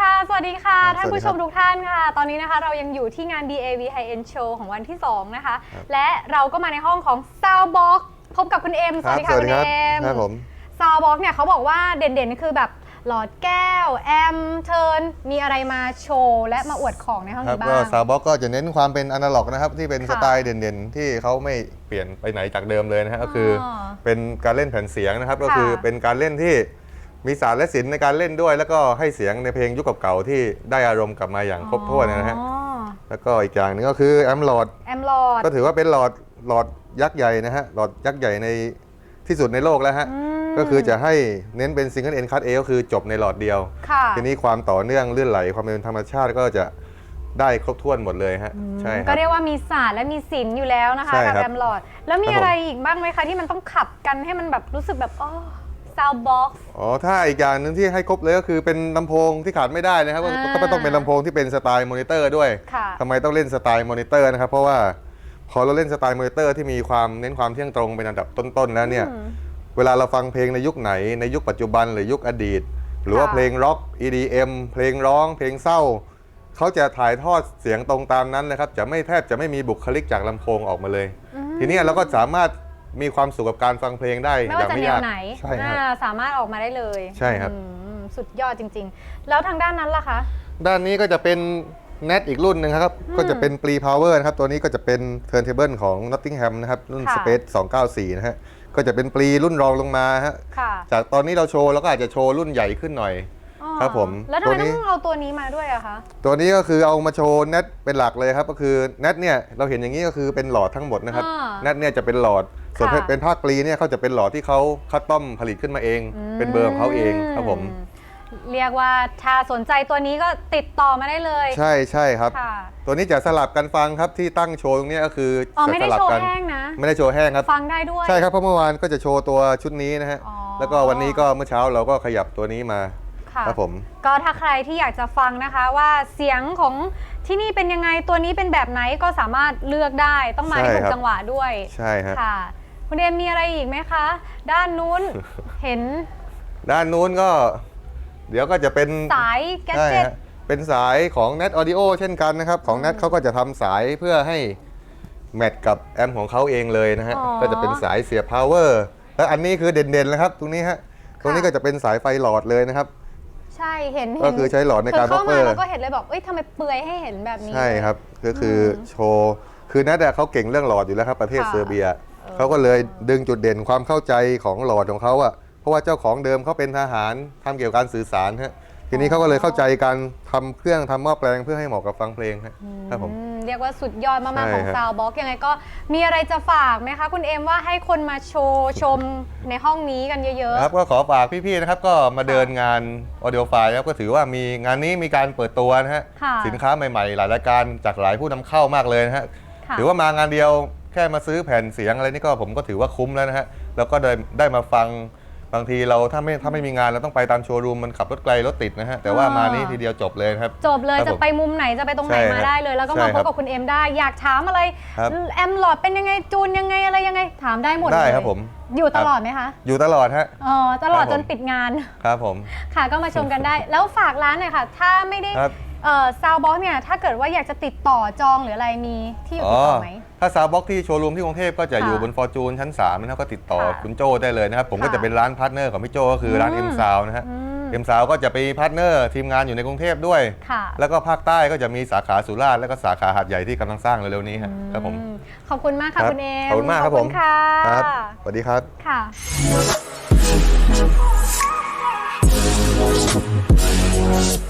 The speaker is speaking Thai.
ค่ะ สวัสดีค่ะ ครับท่านผู้ชมสวัสดีครับทุกท่านค่ะ ตอนนี้นะคะเรายังอยู่ที่งาน DAV High End Show ของวันที่ 2 นะคะ ครับและเราก็มาในห้องของ Soundbox พบกับคุณเอ็มสวัสดีค่ะคุณเอ็ม ครับผม Soundbox เนี่ยเขาบอกว่าเด่นๆ คือแบบหลอดแก้ว แอมเทิร์น มีอะไรมาโชว์ และมาอวดของในห้องครับนี้ก็บ้าง ซาวบ็อกก็จะเน้นความเป็นอนาล็อกนะครับ ที่เป็นค่ะสไตล์เด่นๆ ที่เขาไม่เปลี่ยนไปไหนจากเดิมเลยนะฮะก็คือออเป็นการเล่นแผ่นเสียงนะครับ ก็ค่ะคือเป็นการเล่นที่ มีสารและศิลป์ในการเล่นด้วย แล้วก็ให้เสียงในเพลงยุคเก่าๆที่ได้อารมณ์กลับมาอย่างครบถ้วนนะฮะอ๋อแล้วก็อีกอย่างหนึงก็คือแอมหลอด แอมหลอดก็ถือว่าเป็นหลอดหลอดยักษ์ใหญ่นะฮะหลอดยักษ์ใหญ่ในที่สุดในโลกแล้วฮะอืมก็คือจะให้เน้นเป็นซิงเกิลเอ็นคัตเอก็คือจบในหลอดเดียว ค่ะทีนี้ความต่อเนื่องเลื่อนไหลความเป็นธรรมชาติก็จะได้ครบถ้วนหมดเลยฮะ ใช่คก็รับ เรียกว่ามีศาสตร์และมีศิลป์อยู่แล้วนะคะใช่กับครับแอมหลอด แล้วมีครับผม อะไรอีกบ้างไหมคะที่มันต้องขับกันให้มันแบบรู้สึกแบบอ๋อ ซาวบ็อกซ์ อ๋อ ถ้าอีกอย่างหนึ่งที่ให้ครบเลยก็คือเป็นลำโพงที่ขาดไม่ได้นะครับก็อ่าก็ต้องเป็นลำโพงที่เป็นสไตล์มอนิเตอร์ด้วยค่ะ ทำไมต้องเล่นสไตล์มอนิเตอร์นะครับ เพราะว่าพอเราเล่นสไตล์มอนิเตอร์ที่มีความเน้นความเที่ยงตรงเป็นอันดับต้นๆแล้วเนี่ยอืมเวลาเราฟังเพลงในยุคไหนในยุคปัจจุบันหรือยุคอดีต หรือว่าค่ะเพลงร็อก EDM เพลงร้อง เพลงเศร้า เขาจะถ่ายทอดเสียงตรงตามนั้นเลยครับ จะไม่แทบจะไม่มีบุคลิกจากลำโพงออกมาเลย ทีเนี้ยเราก็สามารถ มีความสุขกับการฟังเพลงได้ไม่อย่าว่างจะไม่แนยาวกไหนใช่ครับ อ่าสามารถออกมาได้เลยใช่ครับ อืมสุดยอดจริง ๆ แล้วทางด้านนั้นล่ะคะ ด้านนี้ก็จะเป็น NET อีกรุ่นหนึ่งครับก็จะเป็น Pre Power นะครับ ตัวนี้ก็จะเป็น Turntable ของ Nottingham นะครับ รุ่นค่ะ Space 294 นะฮะ ก็จะเป็น Pre รุ่นรองลงมาฮะ ค่ะ จากตอนนี้เราโชว์เราก็อาจจะโชว์รุ่นใหญ่ขึ้นหน่อยอ๋อ ครับผมแล้วทำไมตัวนี้ต้องเอาตัวนี้มาด้วยอะคะตัวนี้ก็คือเอามาโชว์เน็ตเป็นหลักเลยครับ ก็คือเน็ตเนี่ยเราเห็นอย่างนี้ก็คือเป็นหลอดทั้งหมดนะครับอ่าเน็ตเนี่ยจะเป็นหลอดส่วนค่ะเป็นภาคปลีเนี่ยเขาจะเป็นหลอดที่เขาคัดต้อมผลิตขึ้นมาเอง เป็นเบอร์ของเขาเองครับผม เรียกว่าถ้าสนใจตัวนี้ก็ติดต่อมาได้เลย ใช่ใช่ครับค่ะตัวนี้จะสลับกันฟังครับที่ตั้งโชว์ตรงเนี้ยก็คืออ๋อจะไม่สได้ลัโชว์กัแห้งนะไม่ได้โชว์แห้งครับฟังได้ด้วยใช่ครับเพราะเมื่อวานก็จะโชว์ตัวชุดนี้นะฮะอ๋อแล้วก็วันนี้ก็เมื่อเช้าเราก็ขยับตัวนี้มา ค่ะครับผม ก็ถ้าใครที่อยากจะฟังนะคะว่าเสียงของที่นี่เป็นยังไงตัวนี้เป็นแบบไหนก็สามารถเลือกได้ต้องมาให้ใช่ถูครักบ จังหวะด้วยใช่ฮะค่ะ คุณเอมมีอะไรอีกไหมคะ ด้านนู้น เห็นด้านนู้นก็ เดี๋ยวก็จะเป็นสายแกดใช่เจ็ต ฮะเป็นสายของ Net Audio เช่นกันนะครับ ของ Net เขาก็จะทำสายเพื่อให้แมทกับแอมของเขาเองเลยนะฮะ อ๋อก็จะเป็นสายเสียบ power แล้วอันนี้คือเด่นๆนะครับ ตรงนี้ฮะ ตรงนี้ก็จะเป็นสายไฟหลอดเลยนะครับ ใช่เห็นก็เห็นคือใช้หลอดในการคือเข้ามา buffer แล้วก็เห็นเลยบอกเอ้ยทำไมเปลือยให้เห็นแบบนี้ ใช่ครับก็คืออโชว์คือนัดเขาเก่งเรื่องหลอดอยู่แล้วครับประเทศค่ะเซอร์เบียเขาก็เลยดึงจุดเด่นความเข้าใจของหลอดของเขาอะเพราะว่าเจ้าของเดิมเขาเป็นทหารทำเกี่ยวกับการสื่อสารฮะทีนี้เขาก็เลยเข้าใจการทำเครื่องทำหม้อแปลงเพื่อให้เหมาะกับฟังเพลงฮะครับผมอืมเรียกว่าสุดยอดมากใช่ๆของฮะซาวบ็อกยังไงก็ มีอะไรจะฝากไหมคะ คุณเอมว่าให้คนมาโชว์ชมในห้องนี้กันเยอะ ครับก็ขอฝากพี่ๆนะครับก็มาเดินงาน Audio f i ครับก็ถือว่ามีงานนี้มีการเปิดตัวนะฮะค่ะ สินค้าใหม่ๆ หลายรายการจากหลายผู้นำเข้ามากเลยนะฮะค่ะ ถือว่ามางานเดียวแค่มาซื้อแผ่นเสียงอะไรนี่ก็ผมก็ถือว่าคุ้มแล้วนะฮะแล้วก็ได้ได้มาฟัง บางทีเราถ้าไม่ถ้าไม่มีงานเราต้องไปตามโชว์รูมมันขับรถไกลรถติดนะฮะแต่ว่ามานี้ทีเดียวจบเลยนะครับๆจบเลยครับจะผมไปมุมไหนจะไปตรงไหนใช่มาครับได้เลย แล้วก็ใช่มาพครับบกับคุณเอมได้ อยากถามอะไร ครับ แอมหลอดเป็นยังไงจูนยังไงอะไรยังไงถามได้หมดได้เลยครับผม อยู่ตลอดไหมคะอยู่ตลอดฮะอ๋อตลอดครับจผม นปิดงาน ครับผม ค่ะก็มาชมกันได้ แล้วฝากร้านหน่อยค่ะ ถ้าไม่ได้ครับ เอ่อซาวบ็อกเนี่ยถ้าเกิดว่าอยากจะติดต่อจองหรืออะไรมีที่อยู่อ๋ติอดต่อไหม ถ้าซาวบ็อกที่โชว์รูมที่กรุงเทพก็จะค่ะอยู่บนฟอร์จูนชั้น3นะครับก็ติดต่อค่ะคุณโจ้ได้เลยนะครับ ผมก็ค่ะจะเป็นร้านพาร์ทเนอร์ของพี่โจ้ก็คือร้านอืม M Sound นะฮะอืม M Sound ก็จะไปพาร์ทเนอร์ทีมงานอยู่ในกรุงเทพด้วย ค่ะแล้วก็ภาคใต้ก็จะมีสาขาสุราษฎร์แล้วก็สาขาหาดใหญ่ที่กำลังสร้างเร็วๆนี้ฮะครับผม อืมขอบคุณมากค่ะครับคุณเอมขอบคุณมากครับผมค่ะครับสวัสดีครับ ค่ะ